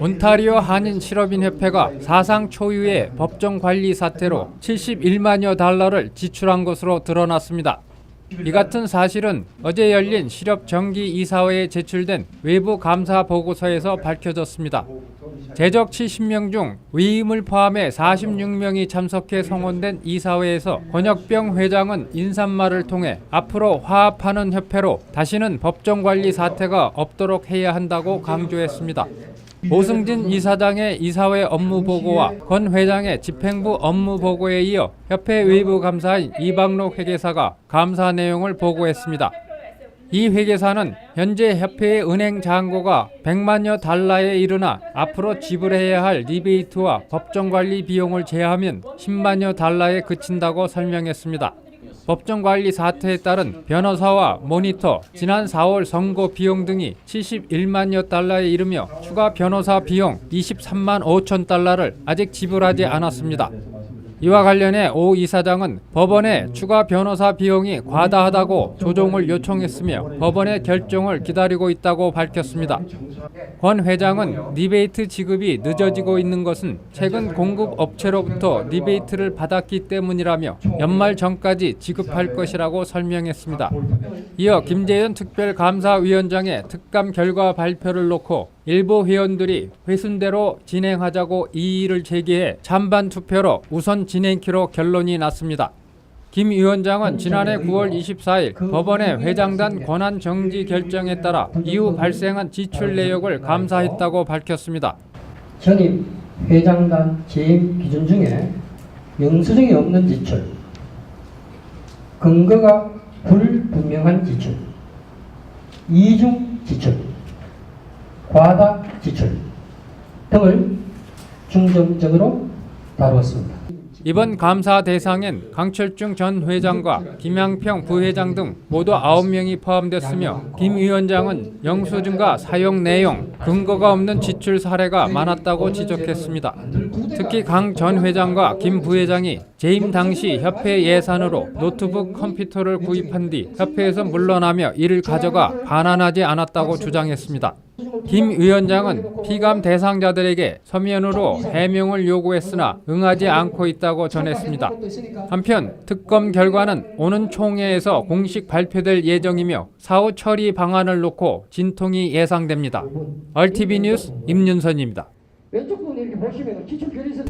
온타리오 한인 실업인 협회가 사상 초유의 법정 관리 사태로 71만여 달러를 지출한 것으로 드러났습니다. 이 같은 사실은 어제 열린 실업 정기 이사회에 제출된 외부 감사 보고서에서 밝혀졌습니다. 재적 70명 중 위임을 포함해 46명이 참석해 성원된 이사회에서 권혁병 회장은 인사말을 통해 앞으로 화합하는 협회로 다시는 법정 관리 사태가 없도록 해야 한다고 강조했습니다. 오승진 이사장의 이사회 업무 보고와 권 회장의 집행부 업무 보고에 이어 협회 외부 감사인 이방록 회계사가 감사 내용을 보고했습니다. 이 회계사는 현재 협회의 은행 잔고가 100만여 달러에 이르나 앞으로 지불해야 할 리베이트와 법정 관리 비용을 제하면 10만여 달러에 그친다고 설명했습니다. 법정 관리 사태에 따른 변호사와 모니터, 지난 4월 선고 비용 등이 71만여 달러에 이르며 추가 변호사 비용 23만 5천 달러를 아직 지불하지 않았습니다. 이와 관련해 오 이사장은 법원에 추가 변호사 비용이 과다하다고 조정을 요청했으며 법원의 결정을 기다리고 있다고 밝혔습니다. 권 회장은 리베이트 지급이 늦어지고 있는 것은 최근 공급 업체로부터 리베이트를 받았기 때문이라며 연말 전까지 지급할 것이라고 설명했습니다. 이어 김재현 특별감사위원장의 특감 결과 발표를 놓고 일부 회원들이 회순대로 진행하자고 이의를 제기해 찬반 투표로 우선 진행키로 결론이 났습니다. 김 위원장은 지난해 9월 24일 법원의 회장단 권한 정지 결정에 따라 이후 발생한 지출 내역을 감사했다고 밝혔습니다. 전입 회장단 재임 기준 중에 영수증이 없는 지출, 근거가 불분명한 지출, 이중 지출, 과다 지출 등을 중점적으로 다루었습니다. 이번 감사 대상엔 강철중 전 회장과 김양평 부회장 등 모두 9명이 포함됐으며 김 위원장은 영수증과 사용 내용, 근거가 없는 지출 사례가 많았다고 지적했습니다. 특히 강 전 회장과 김 부회장이 재임 당시 협회 예산으로 노트북 컴퓨터를 구입한 뒤 협회에서 물러나며 이를 가져가 반환하지 않았다고 주장했습니다. 김 위원장은 피감 대상자들에게 서면으로 해명을 요구했으나 응하지 않고 있다고 전했습니다. 한편 특검 결과는 오는 총회에서 공식 발표될 예정이며 사후 처리 방안을 놓고 진통이 예상됩니다. RTV 뉴스 임윤선입니다. 왼쪽 부분 이렇게 보시면 기출 결의서